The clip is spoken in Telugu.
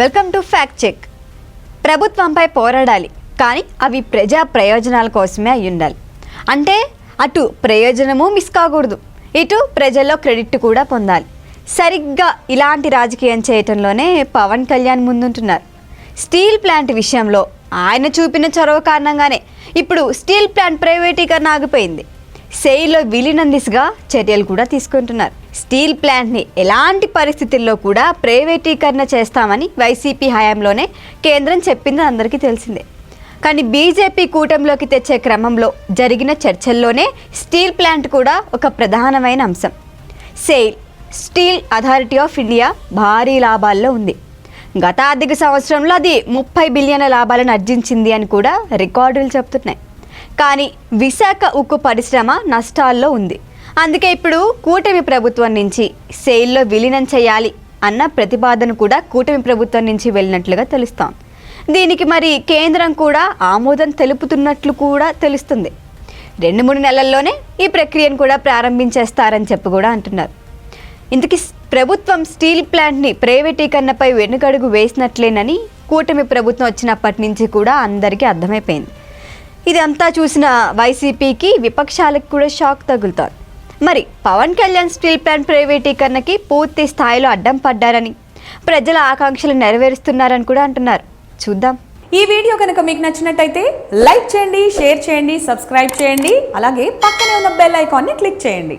వెల్కమ్ టు ఫ్యాక్ట్ చెక్ ప్రభుత్వంపై పోరాడాలి కానీ అవి ప్రజా ప్రయోజనాల కోసమే అయి ఉండాలి అంటే అటు ప్రయోజనము మిస్ కాకూడదు ఇటు ప్రజల్లో క్రెడిట్ కూడా పొందాలి. సరిగ్గా ఇలాంటి రాజకీయం చేయటంలోనే పవన్ కళ్యాణ్ ముందుంటున్నారు. స్టీల్ ప్లాంట్ విషయంలో ఆయన చూపిన చొరవ కారణంగానే ఇప్పుడు స్టీల్ ప్లాంట్ ప్రైవేటీకరణ ఆగిపోయింది. సెయిల్లో విలీనం దిశగా చర్యలు కూడా తీసుకుంటున్నారు. స్టీల్ ప్లాంట్ని ఎలాంటి పరిస్థితుల్లో కూడా ప్రైవేటీకరణ చేస్తామని వైసీపీ హయాంలోనే కేంద్రం చెప్పింది అందరికీ తెలిసిందే. కానీ బీజేపీ కూటమిలోకి తెచ్చే క్రమంలో జరిగిన చర్చల్లోనే స్టీల్ ప్లాంట్ కూడా ఒక ప్రధానమైన అంశం. SAIL Steel Authority of India భారీ లాభాల్లో ఉంది. గత ఆర్థిక సంవత్సరంలో అది ముప్పై బిలియన్ల లాభాలను ఆర్జించింది అని కూడా రికార్డులు చెప్తున్నాయి. కానీ విశాఖ ఉక్కు పరిశ్రమ నష్టాల్లో ఉంది. అందుకే ఇప్పుడు కూటమి ప్రభుత్వం నుంచి సెయిల్లో విలీనం చేయాలి అన్న ప్రతిపాదన కూడా కూటమి ప్రభుత్వం నుంచి వెళ్ళినట్లుగా తెలుస్తోంది దీనికి మరి కేంద్రం కూడా ఆమోదం తెలుపుతున్నట్లు కూడా తెలుస్తుంది. రెండు మూడు నెలల్లోనే ఈ ప్రక్రియను కూడా ప్రారంభించేస్తారని చెప్పి కూడా అంటున్నారు. ఇంతకీ ప్రభుత్వం స్టీల్ ప్లాంట్ని ప్రైవేటీకరణపై వెనుకడుగు వేసినట్లేనని కూటమి ప్రభుత్వం వచ్చినప్పటి నుంచి కూడా అందరికీ అర్థమైపోయింది. ఇదంతా చూసిన వైసీపీకి విపక్షాలకు కూడా షాక్ తగులుతోంది. మరి పవన్ కళ్యాణ్ స్టీల్ ప్లాంట్ ప్రైవేటీకరణకి పూర్తి స్థాయిలో అడ్డం పడ్డారని ప్రజల ఆకాంక్షలు నెరవేరుస్తున్నారని కూడా అంటున్నారు. చూద్దాం. ఈ వీడియో కనుక మీకు నచ్చినట్టయితే లైక్ చేయండి షేర్ చేయండి సబ్స్క్రైబ్ చేయండి అలాగే పక్కనే ఉన్న బెల్ ఐకాన్ని క్లిక్ చేయండి.